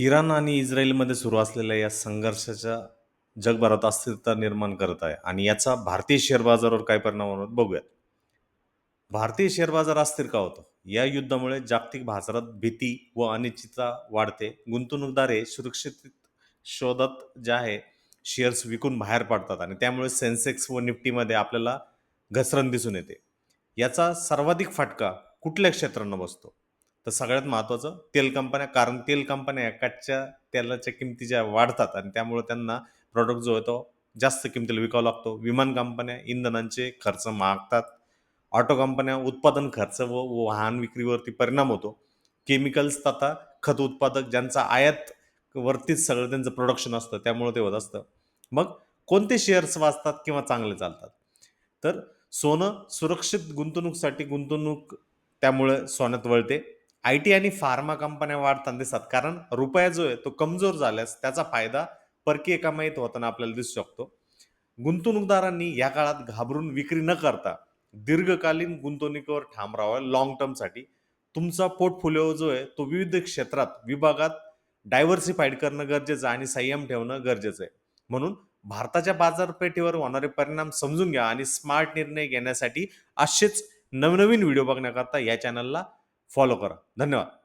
Iran आणि इस्रायलमध्ये सुरू असलेल्या या संघर्षाच्या जगभरात अस्थिरता निर्माण करत आहे. आणि याचा भारतीय शेअर बाजारावर काय परिणाम होणार बघूयात. भारतीय शेअर बाजार अस्थिर का होतो? या युद्धामुळे जागतिक बाजारात भीती व अनिश्चितता वाढते. गुंतवणूकदार हे सुरक्षित शोधात जे आहे शेअर्स विकून बाहेर पडतात आणि त्यामुळे सेन्सेक्स व निफ्टीमध्ये आपल्याला घसरण दिसून येते. याचा सर्वाधिक फटका कुठल्या क्षेत्रांना बसतो? तर सगळ्यात महत्त्वाचं तेल कंपन्या कारण तेल कंपन्या कच्च्या तेलाच्या किमती ज्या वाढतात आणि त्यामुळे त्यांना प्रॉडक्ट जो आहे तो जास्त किमतीला विकावा लागतो. विमान कंपन्या इंधनांचे खर्च मागतात. ऑटो कंपन्या उत्पादन खर्च व व वाहन विक्रीवरती परिणाम होतो. केमिकल्स तथा खत उत्पादक ज्यांचा आयात वरतीच सगळं त्यांचं प्रोडक्शन असतं त्यामुळे ते होत असतं. मग कोणते शेअर्स वाचतात किंवा चांगले चालतात? तर सोनं सुरक्षित गुंतवणूकसाठी गुंतवणूक त्यामुळे सोन्यात वळते. आय टी आणि फार्मा कंपन्या वाढताना दिसतात. कारण रुपया जो आहे तो कमजोर झाल्यास त्याचा फायदा परकीय कमाईत होताना आपल्याला दिसू शकतो. गुंतवणूकदारांनी या काळात घाबरून विक्री न करता दीर्घकालीन गुंतवणुकीवर ठाम राहावं लॉंग टर्मसाठी तुमचा पोर्टफोलिओ जो आहे तो विविध क्षेत्रात विभागात डायव्हर्सिफाईड करणं गरजेचं आहे आणि संयम ठेवणं गरजेचं आहे. म्हणून भारताच्या बाजारपेठेवर होणारे परिणाम समजून घ्या आणि स्मार्ट निर्णय घेण्यासाठी असेच नवनवीन व्हिडिओ बघण्याकरता या चॅनलला फॉलो करा. धन्यवाद.